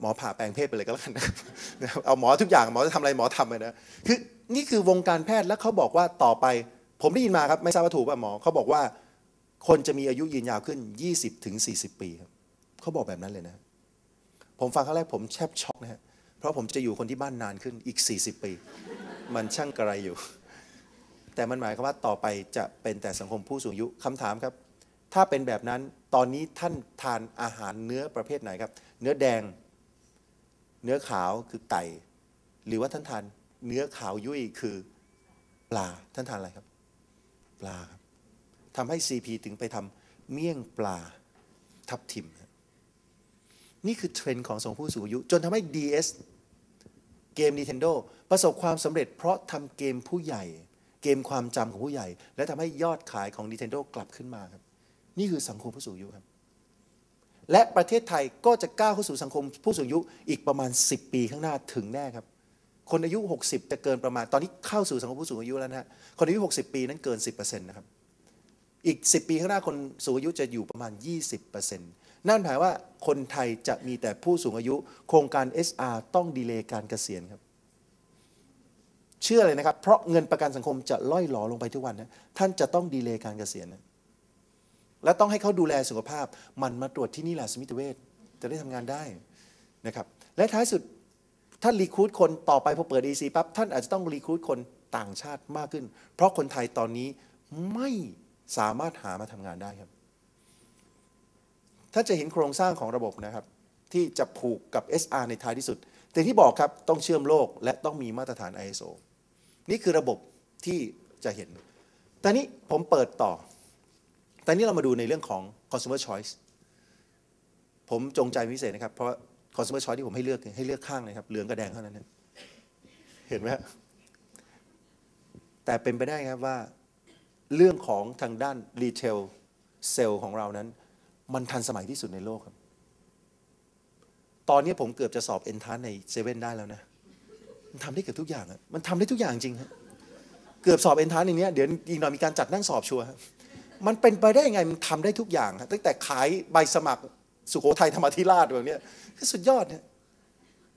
หมอผ่าแปลงเพศไปเลยก็แล้วกันนะเอาหมอทุกอย่างหมอจะทำอะไรหมอทำเลยนะคือนี่คือวงการแพทย์แล้วเขาบอกว่าต่อไป ผมได้ยินมาครับไม่ทราบว่าถูกป่ะหมอเขาบอกว่า คนจะมีอายุยืนยาวขึ้น 20ถึง40 ปีครับเขาบอกแบบนั้นเลยนะ ผมฟังครั้งแรกผมแทบช็อกนะฮะเพราะผมจะอยู่คนที่บ้านนานขึ้นอีก 40 ปี มันช่างกระไรอยู่ แต่มันหมายความว่าต่อไปจะเป็นแต่สังคมผู้สูงอายุคำถามครับ ถ้าเป็นแบบนั้นตอนนี้ท่านทานอาหารเนื้อประเภทไหนครับ เนื้อแดง เนื้อขาวคือไก่ หรือว่าท่านทานเนื้อขาวยุ่ยคือปลาท่านทานอะไรครับ ปลาครับทำให้ CP ถึงไปทำเมี่ยงปลาทับทิมครับนี่คือเทรนด์ของสองผู้สูงอายุ จนทำให้ DS เกม Nintendo ประสบความสำเร็จเพราะทำเกมผู้ใหญ่ เกมความจำของผู้ใหญ่ และทำให้ยอดขายของ Nintendo กลับขึ้นมาครับ นี่คือสังคมผู้สูงอายุครับ และประเทศไทยก็จะก้าวเข้าสู่สังคมผู้สูงอายุอีกประมาณ 10 ปีข้างหน้าถึงแน่ครับ คนอายุ 60 จะเกินประมาณตอนนี้เข้าสู่สังคมผู้สูงอายุแล้วนะฮะคนอายุ 60 ปีนั้นเกิน 10%นะครับอีก 10 ปีข้างหน้าคนสูงอายุจะอยู่ประมาณ 20%นั่นหมายว่าคนไทยจะมีแต่ผู้สูงอายุ โครงการ SR ต้องดีเลย์การเกษียณครับ เชื่อเลยนะครับ เพราะเงินประกันสังคมจะล่อยหลอลงไปทุกวันนะท่านจะต้องดีเลย์การเกษียณนะ และต้องให้เขาดูแลสุขภาพ มันมาตรวจที่นี่แหละสมิตเวชจะได้ทำงานได้นะครับ และท้ายสุดท่านรีคูดคนต่อไปพอเปิด EC ปั๊บท่านอาจจะต้องรีคูดคนต่างชาติมากขึ้น เพราะคนไทยตอนนี้ไม่สามารถหามาทำงานได้ครับถ้านจะเห็นโครงสร้างของระบบนะครับ ที่จะผูกกับ SR ในท้ายที่สุด แต่ที่บอกครับต้องเชื่อมโลกและต้องมีมาตรฐาน ISO นี่คือระบบที่จะเห็น ตอนนี้ผมเปิดต่อ ตอนนี้เรามาดูในเรื่องของ consumer choice ผมจงใจพิเศษนะครับ เพราะ consumer choice ที่ผมให้เลือกให้เลือกข้างเลยครับ เหลืองกับแดงเท่านั้นนะเห็นไหมแต่เป็นไปได้ครับว่าเรื่องของทางด้านรีเทลเซลล์ของเรานั้น มันทันสมัยที่สุดในโลกครับ ตอนนี้ผมเกือบจะสอบเอนทานในเซเว่นได้แล้วนะ มันทำได้เกือบทุกอย่างอะมันทำได้ทุกอย่างจริงครับเกือบสอบเอนทานอย่างนี้เดี๋ยวอีกหน่อยมีการจัดนั่งสอบชัวร์ มันเป็นไปได้ยังไงมันทำได้ทุกอย่างตั้งแต่ขายใบสมัครสุโขทัยธรรมธิราชแบบนี้สุดยอดเนี่ย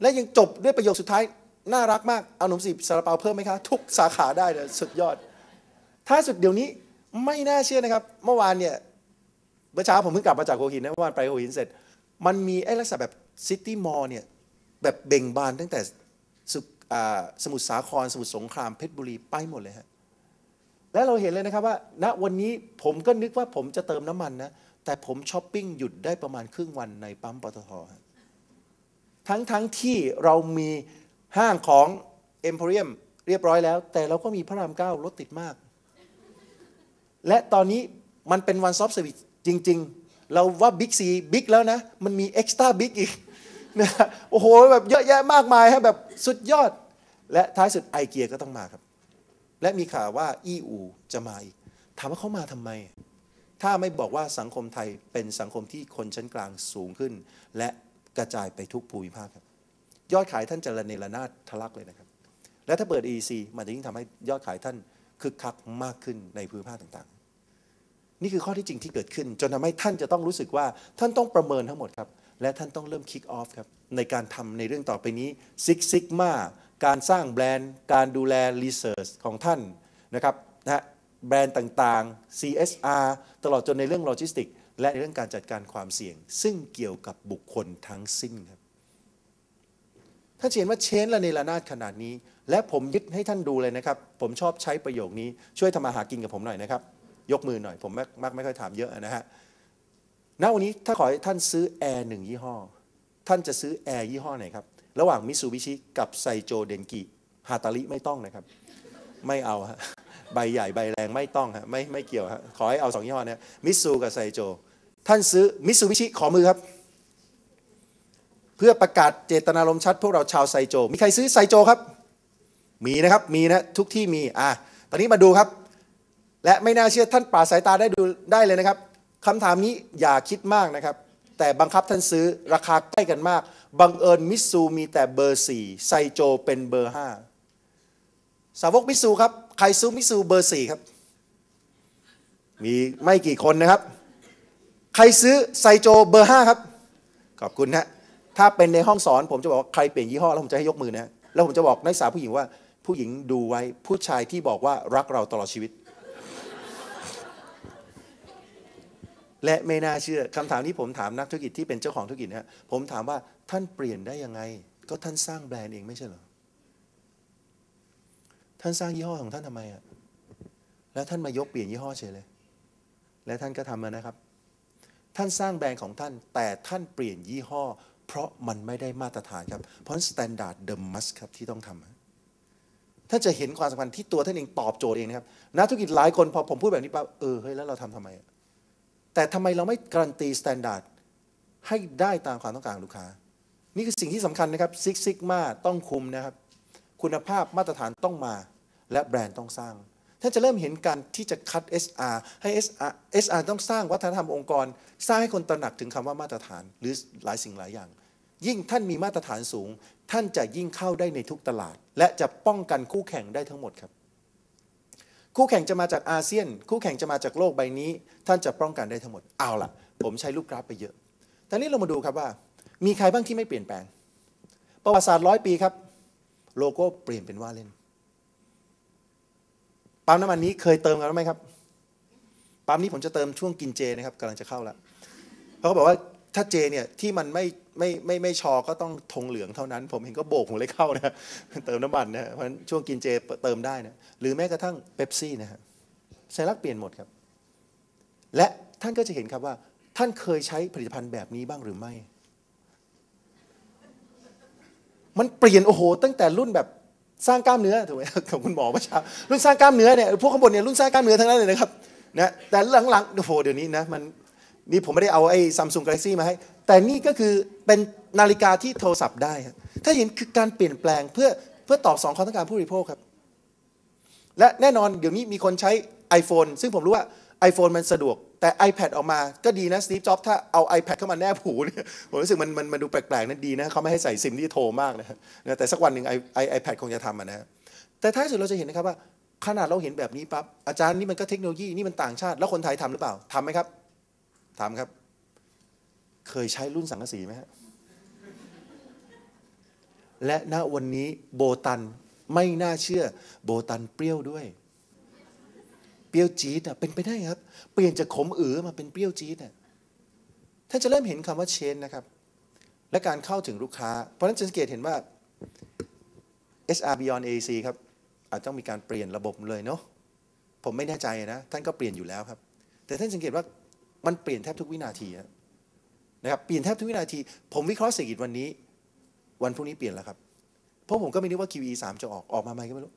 และยังจบด้วยประโยคสุดท้ายน่ารักมากเอาหนมสีซาลาเปาเพิ่มไหมคะทุกสาขาได้เลยสุดยอดท้ายสุดเดี๋ยวนี้ไม่น่าเชื่อนะครับ เมื่อวานเนี่ยเมื่อเช้าผมเพิ่งกลับมาจากหัวหินนะเมื่อวานไปหัวหินเสร็จ มันมีไอ้ลักษณะแบบซิตี้มอลล์เนี่ยแบบเบ่งบานตั้งแต่สมุทรสาครสมุทรสงครามเพชรบุรีไปหมดเลยฮะ และเราเห็นเลยนะครับว่าณวันนี้ผมก็นึกว่าผมจะเติมน้ำมันนะ แต่ผมช้อปปิ้งหยุดได้ประมาณครึ่งวันในปั๊มปตททั้งทั้งที่เรามีห้างของเอ็มโพเรียมเรียบร้อยแล้ว แต่เราก็มีพระรามเก้ารถติดมาก และตอนนี้มันเป็นวันซอฟต์เซอร์วิสจริง ๆ เราว่าบิ๊กซีบิ๊กแล้วนะ มันมีเอ็กซ์ต้าบิ๊กอีกนะโอ้โห แบบเยอะแยะมากมายฮะแบบสุดยอด และท้ายสุดไอเกียก็ต้องมาครับ และมีข่าวว่าอีอูจะมาอีก ถามว่าเขามาทำไม ถ้าไม่บอกว่าสังคมไทยเป็นสังคมที่คนชั้นกลางสูงขึ้น และกระจายไปทุกภูมิภาคครับ ยอดขายท่านจะระเนระนาดทะลักเลยนะครับ และถ้าเปิด EC มันจะยิ่งทำให้ยอดขายท่านคึกคักมากขึ้นในภูมิภาคต่างๆ นี่คือข้อที่จริงที่เกิดขึ้น จนทำให้ท่านจะต้องรู้สึกว่าท่านต้องประเมินทั้งหมดครับและท่านต้องเริ่มคิกออฟครับในการทำในเรื่องต่อไปนี้ซิกซิกมา การสร้างแบรนด์ การดูแลรีเสิร์ชของท่านนะครับนะแบรนด์ต่างๆ CSR ตลอดจนในเรื่องโลจิสติกและในเรื่องการจัดการความเสี่ยง ซึ่งเกี่ยวกับบุคคลทั้งสิ้นครับถ้าเห็นว่าเชนละในระนาดขนาดนี้ และผมยึดให้ท่านดูเลยนะครับ ผมชอบใช้ประโยคนี้ช่วยทำมาหากินกับผมหน่อยนะครับ ยกมือหน่อย ผมมักไม่ค่อยถามเยอะนะฮะณวันนี้ถ้าขอให้ท่านซื้อแอร์หนึ่งยี่ห้อ ท่านจะซื้อแอร์ยี่ห้อไหนครับ ระหว่างมิซูบิชิกับไซโจเดนกิฮาตาริไม่ต้องนะครับ ไม่เอาฮะใบใหญ่ใบแรงไม่ต้องฮะไม่ไม่เกี่ยวฮะขอให้เอาสองยี่ห้อนี้มิซูกับไซโจ ท่านซื้อมิซูบิชิขอมือครับ เพื่อประกาศเจตนารมณ์ชัด พวกเราชาวไซโจ มีใครซื้อไซโจครับ มีนะครับมีนะทุกที่มีอะตอนนี้มาดูครับ และไม่น่าเชื่อท่านปาสายตาได้ดูได้เลยนะครับคำถามนี้อย่าคิดมากนะครับ แต่บังคับท่านซื้อราคาใกล้กันมาก บังเอิญมิซูมีแต่เบอร์4ไซโจเป็นเบอร์5สาวกมิซูครับ ใครซื้อมิซูเบอร์4ครับ มีไม่กี่คนนะครับ ใครซื้อไซโจเบอร์5ครับ ขอบคุณนะถ้าถ้าเป็นในห้องสอนผมจะบอกว่าใครเปลี่ยนยี่ห้อแล้วผมจะให้ยกมือนะ แล้วผมจะบอกนักศึกษาผู้หญิงว่าผู้หญิงดูไว้ผู้ชายที่บอกว่ารักเราตลอดชีวิต และไม่น่าเชื่อคำถามที่ผมถามนักธุรกิจที่เป็นเจ้าของธุรกิจนะผมถามว่าท่านเปลี่ยนได้ยังไง ก็ท่านสร้างแบรนด์เองไม่ใช่เหรอท่านสร้างยี่ห้อของท่านทำไมอะแล้วท่านมายกเปลี่ยนยี่ห้อเฉยเลย และท่านก็ทำมานะครับ ท่านสร้างแบรนด์ของท่าน แต่ท่านเปลี่ยนยี่ห้อ เพราะมันไม่ได้มาตรฐานครับ เพราะสแตนดาร์ดเดิมมัสครับที่ต้องทำถ้านจะเห็นความสำคัญที่ตัวท่านเองตอบโจทย์เองนะครับนักธุรกิจหลายคนพอผมพูดแบบนี้ปั๊บเออเฮ้ยแล้วเราทำทำไมอะ แต่ทำไมเราไม่การันตีสแตนดาร์ดให้ได้ตามความต้องการลูกค้า นี่คือสิ่งที่สำคัญนะครับซิกซิกมาต้องคุมนะครับ คุณภาพมาตรฐานต้องมา และแบรนด์ต้องสร้างถ้านจะเริ่มเห็นการที่จะคัด SR ให้ SR SR ต้องสร้างวัฒนธรรมองค์กร สร้างให้คนตระหนักถึงคำว่ามาตรฐาน หรือหลายสิ่งหลายอย่าง ยิ่งท่านมีมาตรฐานสูง ท่านจะยิ่งเข้าได้ในทุกตลาด และจะป้องกันคู่แข่งได้ทั้งหมดครับ คู่แข่งจะมาจากอาเซียน คู่แข่งจะมาจากโลกใบนี้ ท่านจะป้องกันได้ทั้งหมดเอาล่ะ ผมใช้รูปกราฟไปเยอะแต่นี้เรามาดูครับว่า มีใครบ้างที่ไม่เปลี่ยนแปลง ประวัติศาสตร์ร้อยปีครับ โลโก้เปลี่ยนเป็นว่าเล่นปั๊มน้ำมันนี้เคยเติมกันไหมครับปั๊มนี้ผมจะเติมช่วงกินเจนะครับกำลังจะเข้าแล้วเขาก็บอกว่า ถ้าเจเนี่ยที่มันไม่ไม่ไม่ไม่ชอก็ต้องธงเหลืองเท่านั้น ผมเห็นก็โบกผมเลยเข้านะเติมน้ำมันนะเพราะฉะนั้นช่วงกินเจเติมได้นะหรือแม้กระทั่งเบปซี่นะฮะสัญลักษณ์เปลี่ยนหมดครับ และท่านก็จะเห็นครับว่า ท่านเคยใช้ผลิตภัณฑ์แบบนี้บ้างหรือไม่ มันเปลี่ยนโอ้โห ตั้งแต่รุ่นแบบสร้างกล้ามเนื้อถูกไหมของคุณหมอประชารุ่นสร้างกล้ามเนื้อเนี่ยพวกข้างบนเนี่ยรุ่นสร้างกล้ามเนื้อทั้งนั้นเลยนะครับนะแต่หลังๆโอ้โหเดี๋ยวนี้นะมัน นี่ผมไม่ได้เอาไอ้ซัมซุงกาแล็กซี่มาให้ แต่นี่ก็คือเป็นนาฬิกาที่โทรศัพท์ได้ครับถ้าเห็นคือการเปลี่ยนแปลงเพื่อเพื่อตอบสองความต้องการผู้บริโภคครับ และแน่นอนเดี๋ยวนี้มีคนใช้ iPhone ซึ่งผมรู้ว่า iPhone มันสะดวก แต่ iPad ออกมาก็ดีนะสตีฟจ็อบถ้าเอา iPad เข้ามาแนบหูเนี่ยผมรู้สึกมันมันมันดูแปลกๆนั่นดีนะเขาไม่ให้ใส่ซิมที่โทรมากนะแต่สักวันหนึ่งไอไอแพดคงจะทำนะ แต่ท้ายสุดเราจะเห็นนะครับว่าขนาดเราเห็นแบบนี้ปั๊บอาจารย์นี่มันก็เทคโนโลยีนี่มันต่างชาติ แล้วคนไทยทำหรือเปล่าทำไหมครับ ทำครับ เคยใช้รุ่นสังกะสีไหมฮะและณวันนี้โบตันไม่น่าเชื่อ โบตันเปรี้ยวด้วย เปรี้ยวจี๊ดอะเป็นไปได้ครับ เปลี่ยนจากขมอือมาเป็นเปรี้ยวจี๊ดอะท่านจะเริ่มเห็นคำว่าเชนนะครับ และการเข้าถึงลูกค้า เพราะฉะนั้นจะสังเกตเห็นว่า SR Beyond ac ครับ อาจต้องมีการเปลี่ยนระบบเลยเนาะผมไม่แน่ใจนะ ท่านก็เปลี่ยนอยู่แล้วครับ แต่ท่านสังเกตว่า มันเปลี่ยนแทบทุกวินาทีนะครับเปลี่ยนแทบทุกวินาที ผมวิเคราะห์เศรษฐกิจวันนี้ วันพรุ่งนี้เปลี่ยนแล้วครับ เพราะผมก็ไม่นึกว่า QE 3จะออกออกมาไหมก็ไม่รู้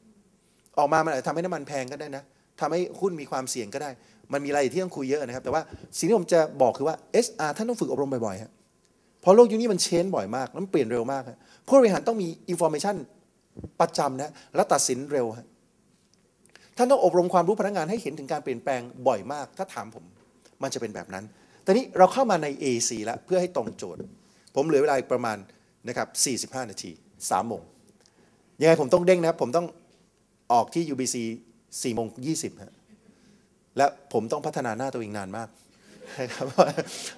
ออกมามันอาจจะทำให้น้ำมันแพงก็ได้นะทำให้หุ้นมีความเสี่ยงก็ได้ มันมีอะไรที่ต้องคุยเยอะนะครับ แต่ว่าสิ่งที่ผมจะบอกคือว่า SR ท่านต้องฝึกอบรมบ่อยๆครับเพราะโลกยุคนี้มันเชนบ่อยมากแล้วมันเปลี่ยนเร็วมากผู้บริหารต้องมีอินโฟมชันประจำนะและตัดสินเร็วฮะท่านต้องอบรมความรู้พนักงานให้เห็นถึงการเปลี่ยนแปลงบ่อยมาก ถ้าถามผม มันจะเป็นแบบนั้น ตอนนี้เราเข้ามาใน AC แล้วเพื่อให้ตรงโจทย์ ผมเหลือเวลาอีกประมาณนะครับ45 นาที3โมงยังไงผมต้องเด้งนะครับ ผมต้องออกที่ UBC 4โมง20ฮะและผมต้องพัฒนาหน้าตัวเองนานมากนะครับ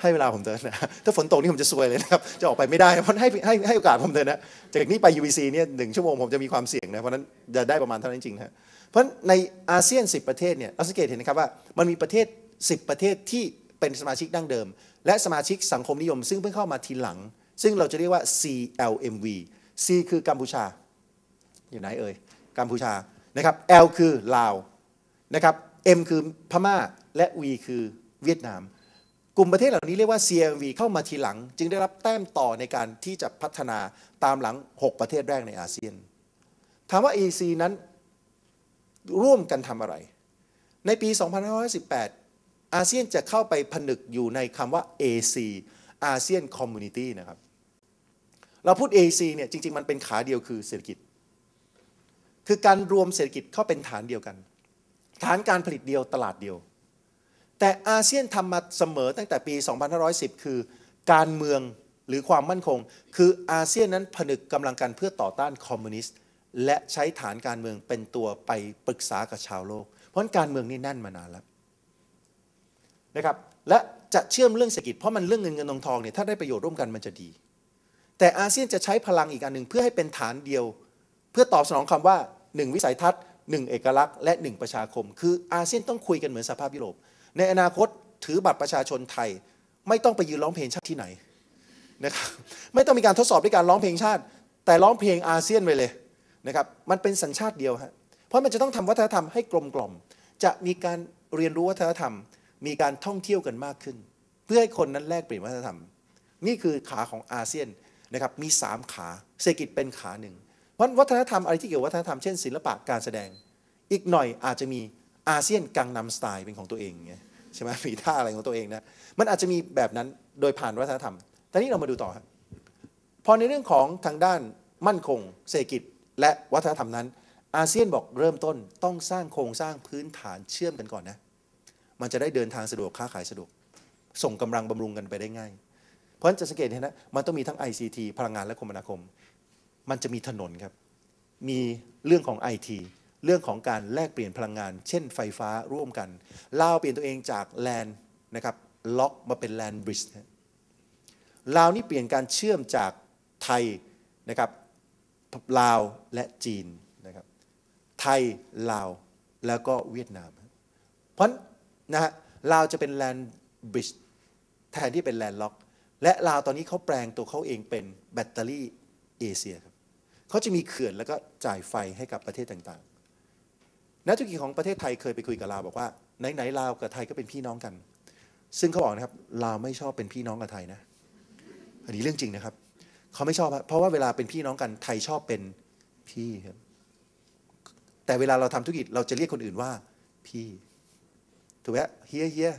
ให้เวลาผมเดินนะถ้าฝนตกนี่ผมจะซวยเลยนะครับ จะออกไปไม่ได้เพราะให้ให้ให้โอกาสผมเดินนะจากนี้ไป UBC เนี่ยหนึ่งชั่วโมงผมจะมีความเสี่ยงนะเพราะนั้นจะได้ประมาณเท่านั้นจริงนะเพราะในอาเซียน 10 ประเทศเนี่ยเราสังเกตเห็นนะครับว่ามันมีประเทศ 10 ประเทศที่เป็นสมาชิกดั้งเดิม และสมาชิกสังคมนิยม ซึ่งเพิ่งเข้ามาทีหลัง ซึ่งเราจะเรียกว่า CLMV C คือกัมพูชา อยู่ไหนเอ่ยกัมพูชานะครับ L คือลาวนะครับ M คือพม่าและ V คือเวียดนาม กลุ่มประเทศเหล่านี้เรียกว่า CLMV เข้ามาทีหลัง จึงได้รับแต้มต่อในการที่จะพัฒนาตามหลัง 6 ประเทศแรกในอาเซียนถามว่า EC นั้นร่วมกันทำอะไร ในปี 2518 อาเซียนจะเข้าไปผนึกอยู่ในคำว่า AC อาเซียนคอมมูนิตี้นะครับ เราพูด AC เนี่ยจริง ๆ มันเป็นขาเดียวคือเศรษฐกิจ คือการรวมเศรษฐกิจเข้าเป็นฐานเดียวกัน ฐานการผลิตเดียวตลาดเดียว แต่อาเซียนทำมาเสมอตั้งแต่ปี 2510 คือการเมืองหรือความมั่นคง คืออาเซียนนั้นผนึกกำลังกันเพื่อต่อต้านคอมมิวนิสต์และใช้ฐานการเมืองเป็นตัวไปปรึกษากับชาวโลก เพราะการเมืองนี่แน่นมานานแล้ว นะครับและจะเชื่อมเรื่องเศรษฐกิจเพราะมันเรื่องเงินเงินทองทองเนี่ยถ้าได้ประโยชน์ร่วมกันมันจะดี แต่อาเซียนจะใช้พลังอีกอันหนึ่งเพื่อให้เป็นฐานเดียว เพื่อตอบสนองคำว่า 1 วิสัยทัศน์ 1 เอกลักษณ์ และ 1 ประชาคม คืออาเซียนต้องคุยกันเหมือนสภาพยุโรป ในอนาคตถือบัตรประชาชนไทย ไม่ต้องไปยืนร้องเพลงชาติที่ไหนนะครับไม่ต้องมีการทดสอบด้วยการร้องเพลงชาติ แต่ร้องเพลงอาเซียนไปเลยนะครับมันเป็นสัญชาติเดียวฮะเพราะมันจะต้องทำวัฒนธรรมให้กลมกล่อมจะมีการเรียนรู้วัฒนธรรม มีการท่องเที่ยวกันมากขึ้น เพื่อให้คนนั้นแลกเปลี่ยนวัฒนธรรม นี่คือขาของอาเซียนนะครับมี 3 ขาเศรษฐกิจเป็นขาหนึ่งเพราะวัฒนธรรมอะไรที่เกี่ยวกับวัฒนธรรมเช่นศิลปะการแสดง อีกหน่อยอาจจะมีอาเซียนกังนำสไตล์เป็นของตัวเองไงใช่ไหมมีท่าอะไรของตัวเองนะมันอาจจะมีแบบนั้นโดยผ่านวัฒนธรรมแต่นี้เรามาดูต่อครับพอในเรื่องของทางด้านมั่นคง เศรษฐกิจ และวัฒนธรรมนั้น อาเซียนบอกเริ่มต้นต้องสร้างโครงสร้างพื้นฐานเชื่อมกันก่อนนะ มันจะได้เดินทางสะดวกค้าขายสะดวก ส่งกำลังบำรุงกันไปได้ง่าย เพราะฉะนั้นจะสังเกตเห็นนะมันต้องมีทั้ง ICT พลังงานและคมนาคม มันจะมีถนนครับ มีเรื่องของ IT เรื่องของการแลกเปลี่ยนพลังงาน เช่นไฟฟ้าร่วมกันลาวเปลี่ยนตัวเองจากแลนนะครับล็อกมาเป็นแลนบริดจ์ลาวนี่เปลี่ยนการเชื่อมจากไทยนะครับลาวและจีนนะครับไทยลาวแล้วก็เวียดนาม เพราะ นะฮะลาวจะเป็นแลนบริดจ์แทนที่เป็นแลนด์ล็อก และลาวตอนนี้เขาแปลงตัวเขาเองเป็นแบตเตอรี่เอเชียครับเขาจะมีเขื่อนแล้วก็จ่ายไฟให้กับประเทศต่างๆ นักธุรกิจของประเทศไทยเคยไปคุยกับลาวบอกว่าไหนๆลาวกับไทยก็เป็นพี่น้องกัน ซึ่งเขาบอกนะครับลาวไม่ชอบเป็นพี่น้องกับไทยนะอันนี้เรื่องจริงนะครับเขาไม่ชอบเพราะว่าเวลาเป็นพี่น้องกันไทยชอบเป็นพี่ครับแต่เวลาเราทำธุรกิจเราจะเรียกคนอื่นว่าพี่ ถูกไหมเฮียเฮีย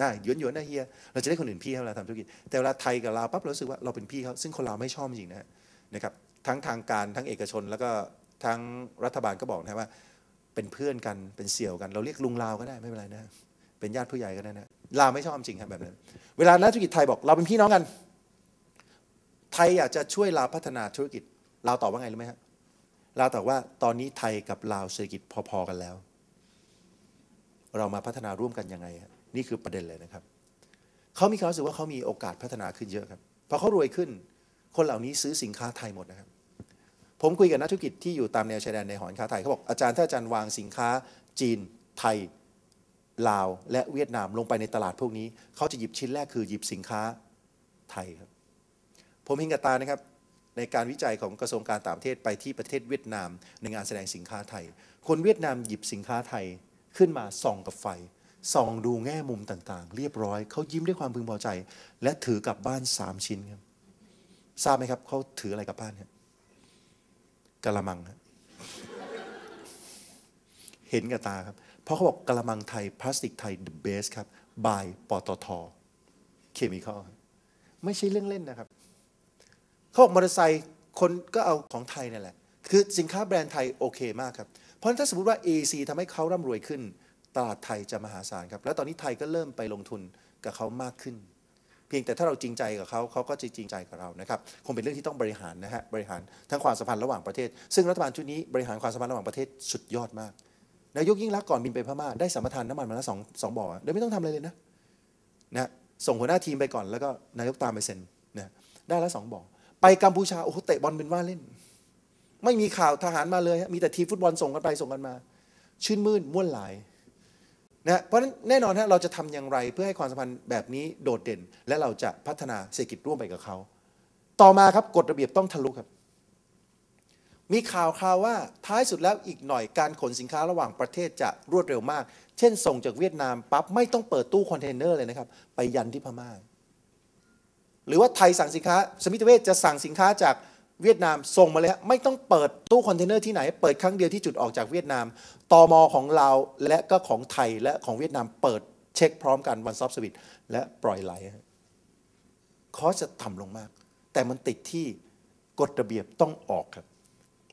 น่าหยวนหยวนนะเฮียเราจะเรียกคนอื่นพี่เวลาทำธุรกิจแต่เวลาไทยกับลาวปั๊บเราสึกว่าเราเป็นพี่เขาซึ่งคนลาวไม่ชอบจริงนะนะครับทั้งทางการทั้งเอกชนแล้วก็ทั้งรัฐบาลก็บอกนะว่า เป็นเพื่อนกันเป็นเสี่ยวกัน เราเรียกลุงลาวก็ได้ไม่เป็นไรนะเป็นญาติผู้ใหญ่ก็ได้นะลาวไม่ชอบจริงครับแบบนั้น เวลานักธุรกิจไทยบอกเราเป็นพี่น้องกัน ไทยอยากจะช่วยลาวพัฒนาธุรกิจลาวตอบว่าไงรู้ไหมครับลาวตอบว่าตอนนี้ไทยกับลาวเศรษฐกิจพอๆกันแล้ว เรามาพัฒนาร่วมกันยังไงนี่คือประเด็นเลยนะครับเขามีความรู้สึกว่าเขามีโอกาสพัฒนาขึ้นเยอะครับพอเขารวยขึ้น คนเหล่านี้ซื้อสินค้าไทยหมดนะครับ ผมคุยกับนักธุรกิจที่อยู่ตามแนวชายแดนในหอนค้าไทยเขาบอกอาจารย์ถ้าอาจารย์วางสินค้า จีน ไทยลาว และเวียดนามลงไปในตลาดพวกนี้เขาจะหยิบชิ้นแรกคือหยิบสินค้าไทยครับ ผมเห็นกับตานะครับในการวิจัยของกระทรวงการต่างประเทศไปที่ประเทศเวียดนามในงานแสดงสินค้าไทย คนเวียดนามหยิบสินค้าไทย ขึ้นมาส่องกับไฟส่องดูแง่มุมต่างๆ เรียบร้อย เขายิ้มด้วยความพึงพอใจ และถือกลับบ้านสามชิ้นครับทราบไหมครับเขาถืออะไรกลับบ้านครับกะละมังครับเห็นกับตาครับ เพราะเขาบอกกะละมังไทยพลาสติกไทย the best ครับ by ปตทเคมีคอลไม่ใช่เรื่องเล่นนะครับเขาบอกมอเตอร์ไซค์คนก็เอาของไทยนั่นแหละ คือสินค้าแบรนด์ไทยโอเคมากครับ ราะถ้าสมมติว่า AC ทำให้เขาร่ำรวยขึ้น ตลาดไทยจะมหาศาลครับ แล้วตอนนี้ไทยก็เริ่มไปลงทุนกับเขามากขึ้น เพียงแต่ถ้าเราจริงใจกับเขาเขาก็จะจริงใจกับเรานะครับคงเป็นเรื่องที่ต้องบริหารนะฮะบริหารทั้งความสัมพันธ์ระหว่างประเทศ ซึ่งรัฐบาลชุดนี้บริหารความสัมพันธ์ระหว่างประเทศสุดยอดมากนายกยิ่งรักก่อนบินไปพม่าได้สัมปทานน้ำมันมาแล้วสองสองบ่อโดยไม่ต้องทำอะไรเลยนะนะส่งหัวหน้าทีมไปก่อนแล้วก็นายกตามไปเซ็นนะได้แล้วสองบ่อไปกัมพูชาโอ้โหเตะบอลเป็นว่าเล่น ไม่มีข่าวทหารมาเลย มีแต่ทีฟุตบอลส่งกันไปส่งกันมา ชื่นมื่นม่วนหลายนะเพราะฉะนั้นแน่นอนฮะเราจะทำอย่างไรเพื่อให้ความสัมพันธ์แบบนี้โดดเด่น และเราจะพัฒนาเศรษฐกิจร่วมไปกับเขา ต่อมาครับกฎระเบียบต้องทะลุครับ มีข่าวข่าวว่าท้ายสุดแล้วอีกหน่อยการขนสินค้าระหว่างประเทศจะรวดเร็วมาก เช่น ส่งจากเวียดนามปั๊บไม่ต้องเปิดตู้คอนเทนเนอร์เลยนะครับ ไปยันที่พม่า หรือว่าไทยสั่งสินค้า สมิธเวชจะสั่งสินค้าจาก เวียดนามส่งมาเลยไม่ต้องเปิดตู้คอนเทนเนอร์ที่ไหน เปิดครั้งเดียวที่จุดออกจากเวียดนามตอมอของเราและก็ของไทยและของเวียดนามเปิดเช็คพร้อมกันวันซอฟสวิตและปล่อยไหลคอสจะต่ำลงมาก แต่มันติดที่กฎระเบียบต้องออกครับ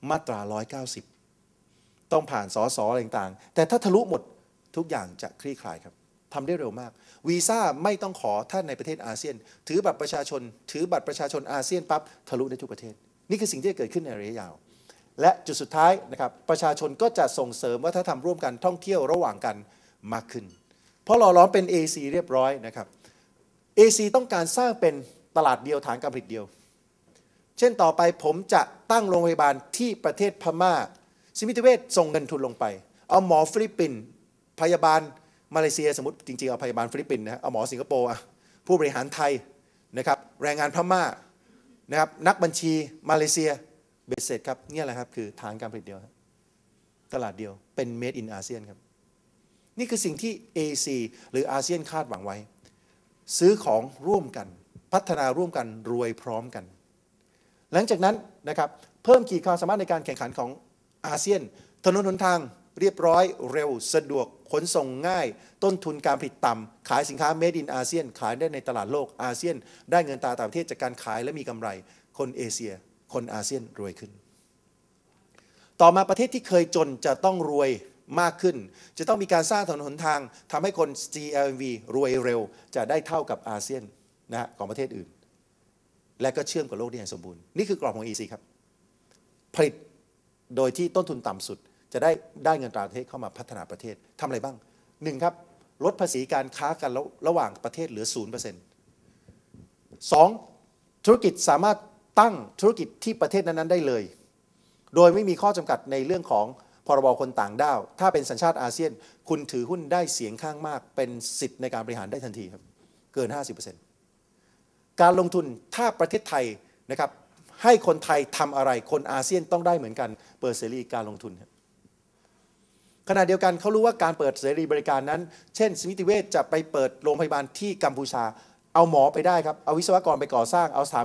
มาตรา 190 ต้องผ่านสอสออะไรต่างๆ แต่ถ้าทะลุหมดทุกอย่างจะคลี่คลายครับทำได้เร็วมาก วีซ่าไม่ต้องขอท่านในประเทศอาเซียน ถือบัตรประชาชน ถือบัตรประชาชนอาเซียนปั๊บทะลุได้ทุกประเทศ นี่คือสิ่งที่จะเกิดขึ้นในระยะยาว และจุดสุดท้ายนะครับประชาชนก็จะส่งเสริมวัฒนธรรมร่วมกันท่องเที่ยวระหว่างกันมากขึ้น เพราะหล่อล้อมเป็น AC เรียบร้อยนะครับ AC ต้องการสร้างเป็นตลาดเดียวฐานการผลิตเดียว เช่นต่อไปผมจะตั้งโรงพยาบาลที่ประเทศพม่าสมิติเวชส่งเงินทุนลงไป เอาหมอฟิลิปปินส์พยาบาลมาเลเซียสมมติจริงๆเอาพยาบาลฟิลิปปินส์นะเอาหมอสิงคโปร์อะผู้บริหารไทยนะครับแรงงานพม่า นะครับนักบัญชีมาเลเซียเบสเซ็ตครับเนี่ยแหละครับคือฐานการผลิตเดียวตลาดเดียวเป็น made in อาเซียนครับ นี่คือสิ่งที่ AC หรืออาเซียนคาดหวังไว้ ซื้อของร่วมกัน พัฒนาร่วมกันรวยพร้อมกัน หลังจากนั้นนะครับเพิ่มขีดความสามารถในการแข่งขันของอาเซียนถนนหนทาง เรียบร้อยเร็ว สะดวกขนส่งง่าย ต้นทุนการผลิตต่ำ ขายสินค้า made in อาเซียน ขายได้ในตลาดโลกอาเซียน ได้เงินตาต่างประเทศจากการขายและมีกำไร คนเอเชีย คนอาเซียนรวยขึ้น ต่อมาประเทศที่เคยจนจะต้องรวยมากขึ้น จะต้องมีการสร้างถนนหนทางทำให้คน GLV รวยเร็ว จะได้เท่ากับอาเซียนนะฮะของประเทศอื่น และก็เชื่อมกับโลกได้อย่างสมบูรณ์ นี่คือกรอบของ EC ครับผลิตโดยที่ต้นทุนต่ำสุด จะได้ได้เงินตราประเทศเข้ามาพัฒนาประเทศทำอะไรบ้างหนึ่งครับลดภาษีการค้ากันระระหว่างประเทศเหลือ0%สองธุรกิจสามารถตั้งธุรกิจที่ประเทศนั้นๆได้เลย โดยไม่มีข้อจำกัดในเรื่องของพรบคนต่างด้าว ถ้าเป็นสัญชาติอาเซียน คุณถือหุ้นได้เสียงข้างมาก เป็นสิทธิ์ในการบริหารได้ทันทีครับ เกิน 50%การลงทุนถ้าประเทศไทยนะครับให้คนไทยทำอะไรคนอาเซียนต้องได้เหมือนกันเปิดเสรีการลงทุนครับ ขณะเดียวกันเขารู้ว่าการเปิดเสรีบริการนั้น เช่นสมิติเวชจะไปเปิดโรงพยาบาลที่กัมพูชา เอาหมอไปได้ครับ เอาวิศวกรไปก่อสร้าง เอาสถา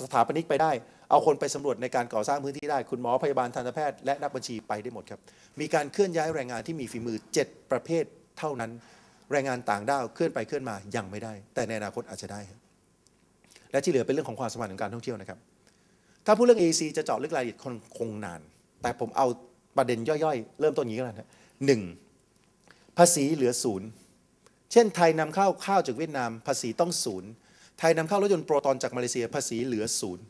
สถาปนิกไปได้ เอาคนไปสำรวจในการก่อสร้างพื้นที่ได้ คุณหมอพยาบาลทันตแพทย์และนักบัญชีไปได้หมดครับ มีการเคลื่อนย้ายแรงงานที่มีฝีมือ 7 ประเภทเท่านั้น แรงงานต่างด้าวเคลื่อนไปเคลื่อนมายังไม่ได้ แต่ในอนาคตอาจจะได้ครับและที่เหลือเป็นเรื่องของความสมพันธ์ของการท่องเที่ยวนะครับ ถ้าพูดเรื่อง AEC จะเจาะลึกรายละเอียดคงนาน แต่ผมเอา ประเด็นย่อยๆ เริ่มต้นอย่างนี้ก็แล้วนะหนึ่งภาษีเหลือศูนย์เช่นไทยนำเข้าข้าวจากเวียดนาม ภาษีต้องศูนย์ไทยนำเข้ารถยนต์โปรตอนจากมาเลเซียภาษีเหลือศูนย์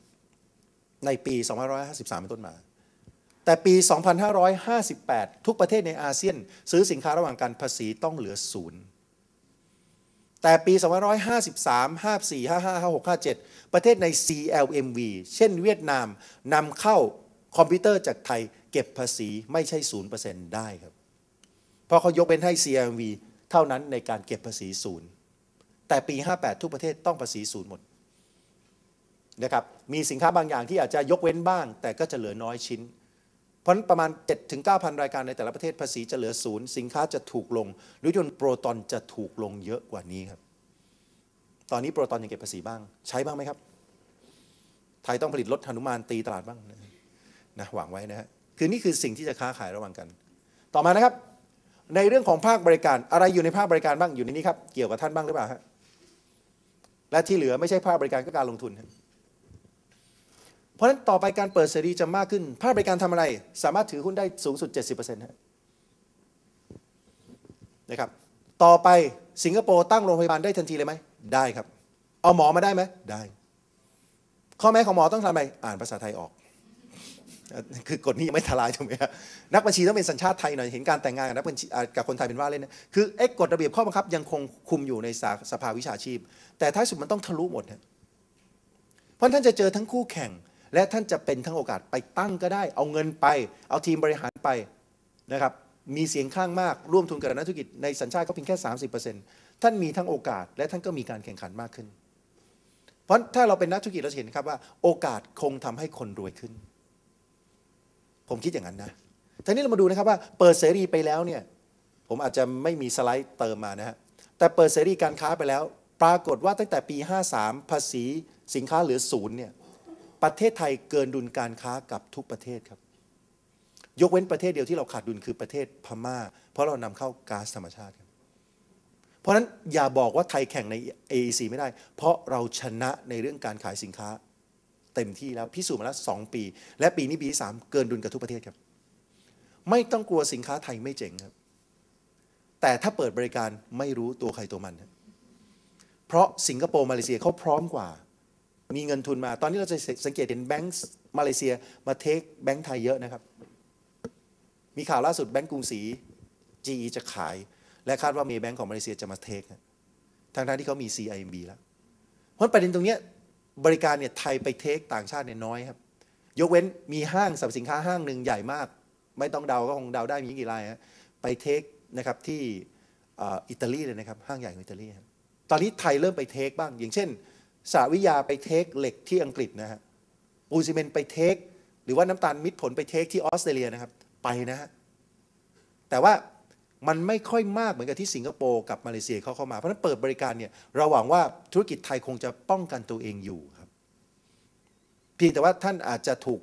ในปี 2553 เป็นต้นมา แต่ปี 2558 ทุกประเทศในอาเซียน ซื้อสินค้าระหว่างกันภาษีต้องเหลือศูนย์แต่ปี 2553 54 55 56 57 ประเทศใน CLMV เช่นเวียดนามนำเข้าคอมพิวเตอร์จากไทย เก็บภาษีไม่ใช่0%ได้ครับ เพราะเขายกเป็นให้ CMV เท่านั้นในการเก็บภาษีศูนย์แต่ปี 58 ทุกประเทศต้องภาษีศูนย์หมดนะครับมีสินค้าบางอย่างที่อาจจะยกเว้นบ้าง แต่ก็จะเหลือน้อยชิ้น เพราะประมาณ7ถึง9,000 รายการในแต่ละประเทศภาษีจะเหลือศูนย์สินค้าจะถูกลงรถยนต์โปรตอนจะถูกลงเยอะกว่านี้ครับ ตอนนี้โปรตอนยังเก็บภาษีบ้าง ใช้บ้างไหมครับ ไทยต้องผลิตรถหนุมานตีตลาดบ้างนะหวังไว้นะฮะ คือนี่คือสิ่งที่จะค้าขายระหว่างกัน ต่อมานะครับ ในเรื่องของภาคบริการอะไรอยู่ในภาคบริการบ้างอยู่ในนี้ครับเกี่ยวกับท่านบ้างหรือเปล่าฮะและที่เหลือไม่ใช่ภาคบริการก็การลงทุนครับเพราะฉะนั้นต่อไปการเปิดเสรีจะมากขึ้น ภาคบริการทำอะไร สามารถถือหุ้นได้สูงสุด 70%นะครับต่อไปสิงคโปร์ตั้งโรงพยาบาลได้ทันทีเลยไหมได้ครับ เอาหมอมาได้ไหมได้ ข้อแม้ของหมอต้องทำอะไรอ่านภาษาไทยออก คือกฎนี้ยังไม่ทลายถูกไหมครับนักบัญชีต้องเป็นสัญชาติไทยหน่อยเห็นการแต่งงานกับนักบัญชีกับคนไทยเป็นว่าเล่นนะคือไอ้กฎระเบียบข้อบังคับยังคงคุมอยู่ในสภาวิชาชีพ แต่ท้ายสุดมันต้องทะลุหมดนะเพราะท่านจะเจอทั้งคู่แข่ง และท่านจะเป็นทั้งโอกาสไปตั้งก็ได้ เอาเงินไป เอาทีมบริหารไปนะครับมีเสียงข้างมากร่วมทุนกับนักธุรกิจในสัญชาติก็เพียงแค่ 30%ท่านมีทั้งโอกาส และท่านก็มีการแข่งขันมากขึ้น เพราะถ้าเราเป็นนักธุรกิจเราเห็นครับว่า โอกาสคงทำให้คนรวยขึ้น ผมคิดอย่างนั้นนะทีนี้เรามาดูนะครับว่าเปิดเสรีไปแล้วเนี่ยผมอาจจะไม่มีสไลด์เติมมานะฮะแต่เปิดเสรีการค้าไปแล้ว ปรากฏว่าตั้งแต่ปี 53 ภาษีสินค้าเหลือศูนย์เนี่ยประเทศไทยเกินดุลการค้ากับทุกประเทศครับ ยกเว้นประเทศเดียวที่เราขาดดุลคือประเทศพม่า เพราะเรานำเข้าก๊าซธรรมชาติครับเพราะฉะนั้นอย่าบอกว่าไทยแข่งใน AEC ไม่ได้ เพราะเราชนะในเรื่องการขายสินค้า เต็มที่แล้วพิสูจน์มาแล้วสปี และปีนี้ปีที่สามเกินดุลกับทุกประเทศครับ ไม่ต้องกลัวสินค้าไทยไม่เจ๋งครับ แต่ถ้าเปิดบริการไม่รู้ตัวใครตัวมัน เพราะสิงคโปร์มาเลเซียเขาพร้อมกว่า มีเงินทุนมา ตอนนี้เราจะสังเกตเห็นแบงก์มาเลเซียมาเทคแบงก์ไทยเยอะนะครับ มีข่าวล่าสุดแบงก์กรุงศรี GE จะขาย และคาดว่ามีแบงก์ของมาเลเซียจะมาเทคทั้งๆที่เขามี CIMB แล้วเพราะประเด็นตรงนี้ บริการเนี่ยไทยไปเทคต่างชาติเนี่ยน้อยครับ ยกเว้นมีห้างสรรพสินค้าห้างหนึ่งใหญ่มาก ไม่ต้องเดาก็คงเดาได้มีกี่รายฮะไปเทคนะครับที่อิตาลีเลยนะครับห้างใหญ่ของอิตาลีครับตอนนี้ไทยเริ่มไปเทคบ้าง อย่างเช่นสาวิยาไปเทคเหล็กที่อังกฤษนะฮะปูนซีเมนต์ไปเทค หรือว่าน้ำตาลมิตรผลไปเทคที่ออสเตรเลียนะครับไปนะฮะแต่ว่า มันไม่ค่อยมากเหมือนกับที่สิงคโปร์กับมาเลเซียเขาเข้ามา เพราะนั้นเปิดบริการเนี่ยเราหวังว่าธุรกิจไทยคงจะป้องกันตัวเองอยู่ครับเพียงแต่ว่าท่านอาจจะถูก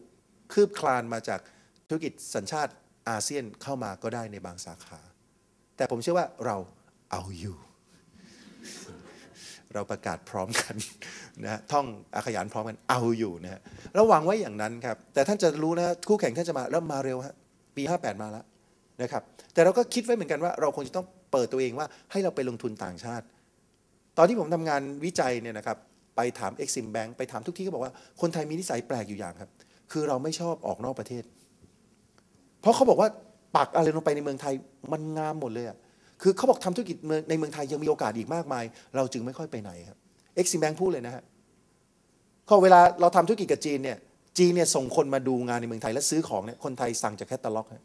คืบคลานมาจากธุรกิจสัญชาติอาเซียนเข้ามาก็ได้ในบางสาขา แต่ผมเชื่อว่าเราเอาอยู่ เราประกาศพร้อมกันนะท่องอาขยานพร้อมกันเอาอยู่นะฮะระวังไว้อย่างนั้นครับ แต่ท่านจะรู้นะคู่แข่งท่านจะมาแล้วมาเร็วฮะปี 58 มาแล้ว นะครับแต่เราก็คิดไว้เหมือนกันว่า เราคงจะต้องเปิดตัวเองว่าให้เราไปลงทุนต่างชาติ ตอนที่ผมทำงานวิจัยเนี่ยนะครับไปถาม Exim Bank ไปถามทุกที่ก็บอกว่าคนไทยมีนิสัยแปลกอยู่อย่างครับ คือเราไม่ชอบออกนอกประเทศ เพราะเขาบอกว่าปักอะไรลงไปในเมืองไทยมันงามหมดเลยอะคือเขาบอกทำธุรกิจในเมืองไทยยังมีโอกาสอีกมากมาย เราจึงไม่ค่อยไปไหนครับ Exim Bank พูดเลยนะฮะเขาเวลาเราทำธุรกิจกับจีนเนี่ยจีนเนี่ยส่งคนมาดูงานในเมืองไทยและซื้อของเนี่ยคนไทยสั่งจากแคตตาล็อกฮะ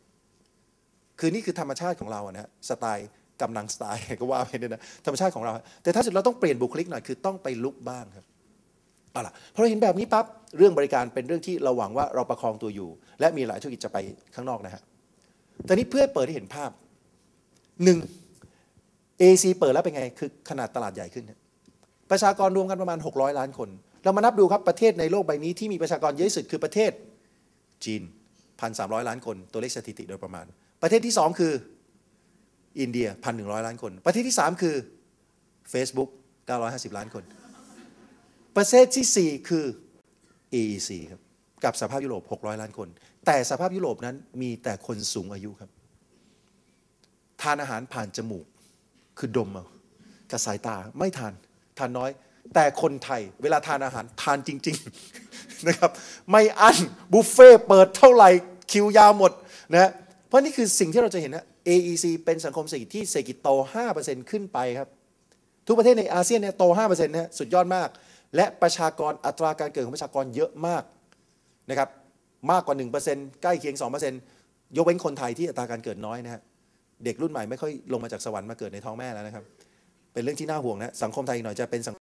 คือนี่คือธรรมชาติของเราอะนะฮะสไตล์กำลังสไตล์ก็ว่าไปเนี่ยนะธรรมชาติของเรา แต่ถ้าสุดเราต้องเปลี่ยนบุคลิกหน่อยคือต้องไปลุกบ้างครับเอาล่ะพอเราเห็นแบบนี้ปั๊บเรื่องบริการเป็นเรื่องที่เราหวังว่าเราประคองตัวอยู่ และมีหลายธุรกิจจะไปข้างนอกนะฮะแต่นี้เพื่อเปิดให้เห็นภาพหนึ่ง AC เปิดแล้วเป็นไง คือขนาดตลาดใหญ่ขึ้น ประชากรรวมกันประมาณ 600 ล้านคน เรามานับดูครับประเทศในโลกใบนี้ที่มีประชากรเยอะที่สุดคือประเทศจีน 1,300 ล้านคน ตัวเลขสถิติโดยประมาณ ประเทศที่ 2 คืออินเดีย 1,100 ล้านคน ประเทศที่ 3 คือ Facebook 950 ล้านคน ประเทศที่ 4 คือ AEC ครับกับสภาพยุโรป 600 ล้านคน แต่สภาพยุโรปนั้นมีแต่คนสูงอายุครับ ทานอาหารผ่านจมูก คือดมเอากับสายตาไม่ทาน ทานน้อย แต่คนไทยเวลาทานอาหารทานจริง ๆนะครับ ไม่อั้นบุฟเฟ่เปิดเท่าไหร่คิวยาวหมดนะ เพราะนี่คือสิ่งที่เราจะเห็นนะ AEC เป็นสังคมเศรษฐกิจที่เศรษฐกิจโต 5%ขึ้นไปครับ ทุกประเทศในอาเซียนเนี่ยโต 5%นะสุดยอดมาก และประชากรอัตราการเกิดของประชากรเยอะมากนะครับมากกว่า 1%ใกล้เคียง 2%ยกเว้นคนไทยที่อัตราการเกิดน้อยนะฮะเด็กรุ่นใหม่ไม่ค่อยลงมาจากสวรรค์มาเกิดในท้องแม่แล้วนะครับ เป็นเรื่องที่น่าห่วงนะสังคมไทยหน่อยจะเป็นสัง